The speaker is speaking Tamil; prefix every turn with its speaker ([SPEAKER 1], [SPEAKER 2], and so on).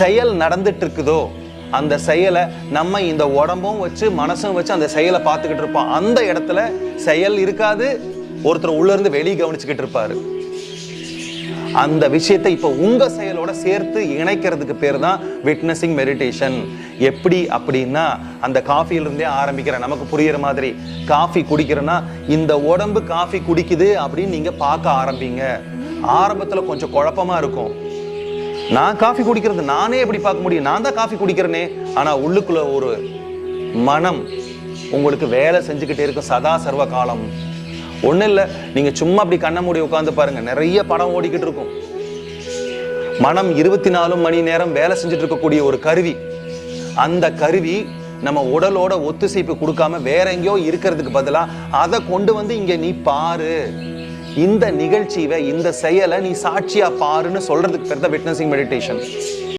[SPEAKER 1] செயல் நடந்துட்டு இருக்குதோ அந்த செயலை நம்ம இந்த உடம்பும் வச்சு மனசும் வச்சு அந்த செயலை பார்த்துக்கிட்டு இருப்போம். அந்த இடத்துல செயல் இருக்காது. ஒருத்தர் உள்ளேருந்து வெளியே கவனிச்சுக்கிட்டு இருப்பாரு. அந்த விஷயத்தை இப்போ உங்க செயலோட சேர்த்து இணைக்கிறதுக்கு பேர் தான் விட்னஸிங் மெடிடேஷன் எப்படி அப்படின்னா அந்த காஃபியிலிருந்தே ஆரம்பிக்கிறேன் நமக்கு புரியுற மாதிரி காஃபி குடிக்கிறேன்னா இந்த உடம்பு காஃபி குடிக்குது அப்படின்னு நீங்க பார்க்க ஆரம்பிங்க. ஆரம்பத்தில் கொஞ்சம் குழப்பமா இருக்கும். நான் காஃபி குடிக்கிறது நானே எப்படி பார்க்க முடியும்? நான் தான் காஃபி குடிக்கிறேனே. ஆனால் உள்ளுக்குள்ள ஒரு மனம் உங்களுக்கு வேலை செஞ்சுக்கிட்டே இருக்கும் சதா சர்வ காலம். ஒன்றும் இல்லை நீங்கள் சும்மா அப்படி கண்ணை மூடி உட்காந்து பாருங்கள் நிறைய படம் ஓடிக்கிட்டு இருக்கும். மனம் இருபத்தி நாலு மணி நேரம் வேலை செஞ்சுட்டு இருக்கக்கூடிய ஒரு கருவி. அந்த கருவி நம்ம உடலோட ஒத்துசைப்பு கொடுக்காம வேற எங்கேயோ இருக்கிறதுக்கு பதிலாக அதை கொண்டு வந்து இங்கே நீ பாரு. இந்த நிகழ்ச்சியை இந்த செயலை நீ சாட்சியா பாருன்னு சொல்றதுக்கு பேர் தான் விட்னஸிங் மெடிடேஷன்